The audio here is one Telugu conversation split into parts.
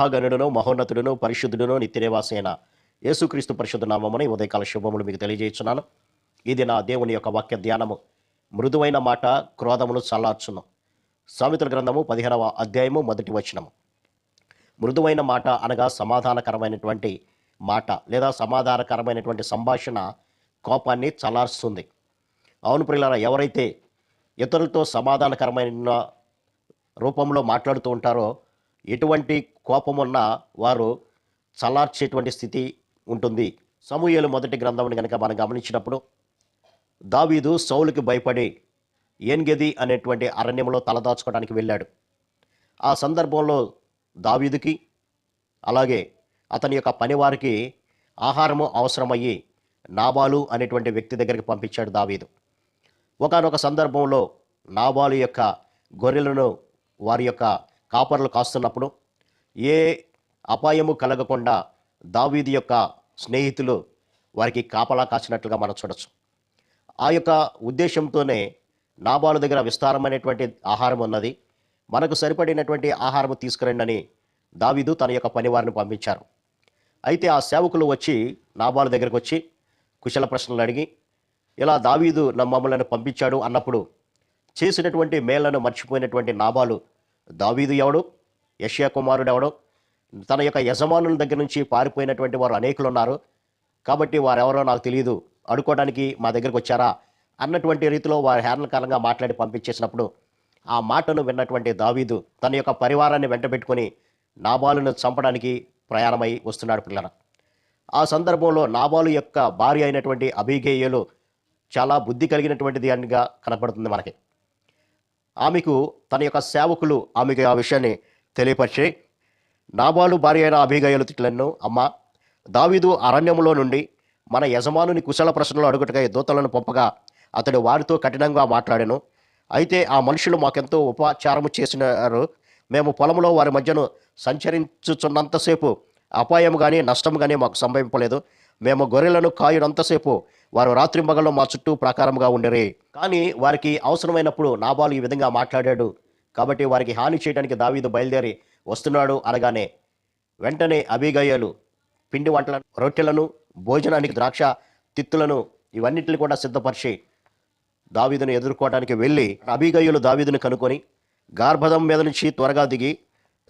మహాగణుడును మహోన్నతుడును పరిశుద్ధుడును నిత్యనివాసైన యేసుక్రీస్తు పరిశుద్ధ నామముని ఉదయకాల శుభములు మీకు తెలియజేస్తున్నాను ఇది నా దేవుని యొక్క వాక్య ధ్యానము మృదువైన మాట క్రోధమును చల్లార్చును. సామెతల గ్రంథము పదిహేనవ అధ్యాయము మొదటి వచనము. మృదువైన మాట అనగా సమాధానకరమైనటువంటి మాట లేదా సమాధానకరమైనటువంటి సంభాషణ కోపాన్ని చల్లారుస్తుంది. అవును ప్రియులారా ఎవరైతే ఇతరులతో సమాధానకరమైన రూపంలో మాట్లాడుతూ ఉంటారో ఎటువంటి కోపం వారు చల్లార్చేటువంటి స్థితి ఉంటుంది. సమూహలు మొదటి గ్రంథం కనుక మనం గమనించినప్పుడు దావీదు సౌలుకి భయపడి ఏన్గది అనేటువంటి అరణ్యంలో తలదాచుకోవడానికి వెళ్ళాడు. ఆ సందర్భంలో దావీదుకి అలాగే అతని యొక్క పనివారికి ఆహారము అవసరమయ్యి నాబాలు అనేటువంటి వ్యక్తి దగ్గరికి పంపించాడు దావీదు. ఒకానొక సందర్భంలో నాబాలు యొక్క గొర్రెలను వారి యొక్క కాపర్లు కాస్తున్నప్పుడు ఏ అపాయము కలగకుండా దావీదు యొక్క స్నేహితులు వారికి కాపలా కాసినట్లుగా మనం చూడొచ్చు. ఆ యొక్క ఉద్దేశంతోనే నాబాలు దగ్గర విస్తారమైనటువంటి ఆహారం ఉన్నది. మనకు సరిపడినటువంటి ఆహారం తీసుకురండి అని దావీదు తన యొక్క పనివారిని పంపించారు. అయితే ఆ సేవకులు వచ్చి నాబాలు దగ్గరకు వచ్చి కుశల ప్రశ్నలు అడిగి ఇలా దావీదు నా మమ్మల్ని పంపించాడు అన్నప్పుడు చేసినటువంటి మేళ్ళను మర్చిపోయినటువంటి నాబాలు దావీదు ఎవడు? యషియా కుమారుడు ఎవడు? తన యొక్క యజమానుల దగ్గర నుంచి పారిపోయినటువంటి వారు అనేకులు ఉన్నారు. కాబట్టి వారెవరో నాకు తెలియదు అడుకోవడానికి మా దగ్గరకు వచ్చారా? అన్నటువంటి రీతిలో వారు హేళనకాలంగా మాట్లాడి పంపించేసినప్పుడు ఆ మాటను విన్నటువంటి దావీదు తన యొక్క పరివారాన్ని వెంటబెట్టుకుని నాబాలును చంపడానికి ప్రయాణమై వస్తున్నాడు పిల్లల. ఆ సందర్భంలో నాబాలు యొక్క భార్య అయినటువంటి అభిగేయులు చాలా బుద్ధి కలిగినటువంటిది అనిగా కనపడుతుంది మనకి. ఆమెకు తన యొక్క సేవకులు ఆమెకు ఆ విషయాన్ని తెలియపరిచి నాబాలు భార్య అయిన అభిగయలు తిట్లను అమ్మ దావీదు అరణ్యములో నుండి మన యజమానుని కుశల ప్రశ్నలు అడుగుటకై దూతలను పంపగా అతడు వారితో కఠినంగా మాట్లాడాను. అయితే ఆ మనుషులు మాకెంతో ఉపచారము చేసినారు. మేము పొలంలో వారి మధ్యను సంచరించుచున్నంతసేపు అపాయం కానీ నష్టం కానీ మాకు సంభవింపలేదు. మేము గొర్రెలను కాయునంతసేపు వారు రాత్రి మగళ్ళు మా చుట్టూ ప్రకారంగా ఉండరే. కానీ వారికి అవసరమైనప్పుడు నాబాలు ఈ విధంగా మాట్లాడాడు. కాబట్టి వారికి హాని చేయడానికి దావీదు బయలుదేరి వస్తున్నాడు అనగానే వెంటనే అభిగయ్యలు పిండి వంటలను రొట్టెలను భోజనానికి ద్రాక్ష తిత్తులను ఇవన్నిటిని కూడా సిద్ధపరిచి దావీదును ఎదుర్కోవడానికి వెళ్ళి అభిగయ్యులు దావీదును కనుకొని గార్భదం మీద నుంచి త్వరగా దిగి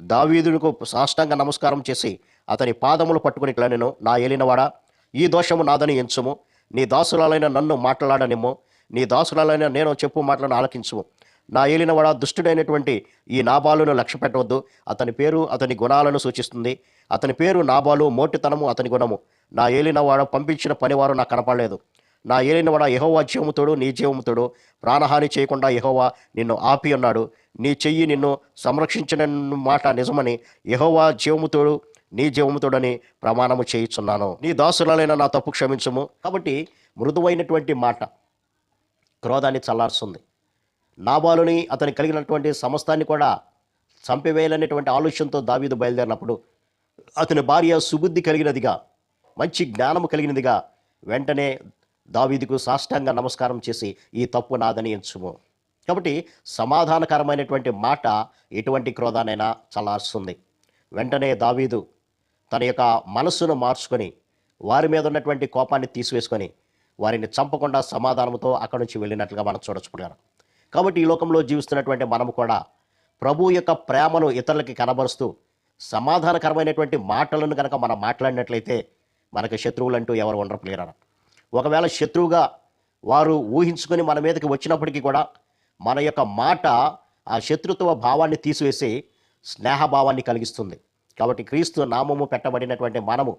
దావీదునికి సాష్టాంగ నమస్కారం చేసి అతని పాదములు పట్టుకుని ఇట్లా నేను నా ఏలినవాడా ఈ దోషము నాదని ఎంచుము. నీ దాసురాలైన నన్ను మాట్లాడనేమో నీ దాసురాలైన నేను చెప్పు మాటలను ఆలకించు నా ఏలినవాడ దుష్టుడైనటువంటి ఈ నాబాలును లక్ష్య పెట్టవద్దు. అతని పేరు అతని గుణాలను సూచిస్తుంది. అతని పేరు నాబాలు మోటితనము అతని గుణము. నా ఏలినవాడ పంపించిన పనివారు నాకు కనపడలేదు. నా ఏలినవాడ యహోవా జీవముతుడు నీ జీవముతుడు. ప్రాణహాని చేయకుండా యహోవా నిన్ను ఆపి ఉన్నాడు. నీ చెయ్యి నిన్ను సంరక్షించిన మాట నిజమని యహోవా జీవముతుడు నీ జీవముతుడని ప్రమాణము చేయుచున్నాను. నీ దాసులైన నా తప్పు క్షమించము. కాబట్టి మృదువైనటువంటి మాట క్రోధాన్ని చల్లార్చుంది నాబాలుని అతని కలిగినటువంటి సమస్తాన్ని కూడా చంపివేయాలనేటువంటి ఆలోచనతో దావీదు బయలుదేరినప్పుడు అతని భార్య సుబుద్ధి కలిగినదిగా మంచి జ్ఞానము కలిగినదిగా వెంటనే దావీదుకు సాష్టంగా నమస్కారం చేసి ఈ తప్పు నాదని ఎంచుము. కాబట్టి సమాధానకరమైనటువంటి మాట ఎటువంటి క్రోధానైనా చల్లారుస్తుంది. వెంటనే దావీదు తన యొక్క మనస్సును మార్చుకొని వారి మీద ఉన్నటువంటి కోపాన్ని తీసివేసుకొని వారిని చంపకుండా సమాధానంతో అక్కడి నుంచి వెళ్ళినట్లుగా మనం చూడొచ్చుకున్నారు కాబట్టి ఈ లోకంలో జీవిస్తున్నటువంటి మనము కూడా ప్రభు యొక్క ప్రేమను ఇతరులకి కనబరుస్తూ సమాధానకరమైనటువంటి మాటలను కనుక మనం మాట్లాడినట్లయితే మనకు శత్రువులు అంటూ ఎవరు ఉండరు ఒకవేళ శత్రువుగా వారు ఊహించుకొని మన మీదకి వచ్చినప్పటికీ కూడా మన యొక్క మాట ఆ శత్రుత్వ భావాన్ని తీసివేసి స్నేహభావాన్ని కలిగిస్తుంది. కాబట్టి క్రీస్తు నామము పెట్టబడినటువంటి మనము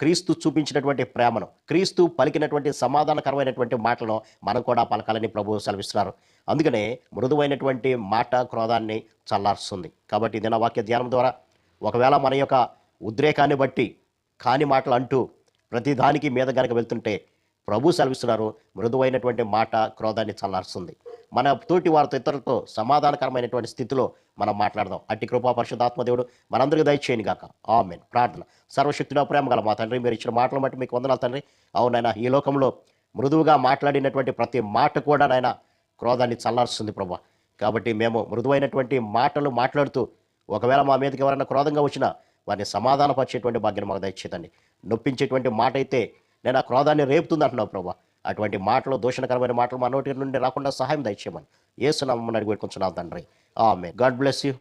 క్రీస్తు చూపించినటువంటి ప్రేమను క్రీస్తు పలికినటువంటి సమాధానకరమైనటువంటి మాటలను మనం కూడా పలకాలని ప్రభువు సెలవిస్తున్నారు. అందుకనే మృదువైనటువంటి మాట క్రోధాన్ని చల్లారుస్తుంది. కాబట్టి దిన వాక్య ధ్యానం ద్వారా ఒకవేళ మన యొక్క ఉద్రేకాన్ని బట్టి కాని మాటలు అంటూ ప్రతిదానికి మీద గనక వెళ్తుంటే ప్రభు సెలవిస్తున్నారు మృదువైనటువంటి మాట క్రోధాన్ని చల్లారుస్తుంది. మన తోటి వారితో ఇతరులతో సమాధానకరమైనటువంటి స్థితిలో మనం మాట్లాడదాం. అట్టి కృపా పరిశుద్ధాత్మదేవుడు మనందరికీ దయచేయను గాక. ఆమెన్. ప్రార్థన. సర్వశక్తిలో ప్రేమ గల మా తండ్రి మీరు ఇచ్చిన మాటలు బట్టి మీకు వందనాలు తండ్రి. అవునైనా ఈ లోకంలో మృదువుగా మాట్లాడినటువంటి ప్రతి మాట కూడా నాయన క్రోధాన్ని చల్లారుస్తుంది ప్రభా. కాబట్టి మేము మృదువైనటువంటి మాటలు మాట్లాడుతూ ఒకవేళ మా మీదకి ఎవరైనా క్రోధంగా వచ్చినా వారిని సమాధానపరిచేటువంటి భాగ్యం మాకు దయచేదండి నొప్పించేటువంటి మాట అయితే నేను ఆ క్రోధాన్ని రేపుతుంది అంటున్నావు ప్రభా. అటువంటి మాటలు దూషణకరమైన మాటలు మనోటి నోటి నుండి రాకుండా సహాయం దయచేయమని ఏసునామని అడిగి పెట్టుకుంటున్నాం తండ్రి. ఆమె గాడ్ బ్లెస్ యూ.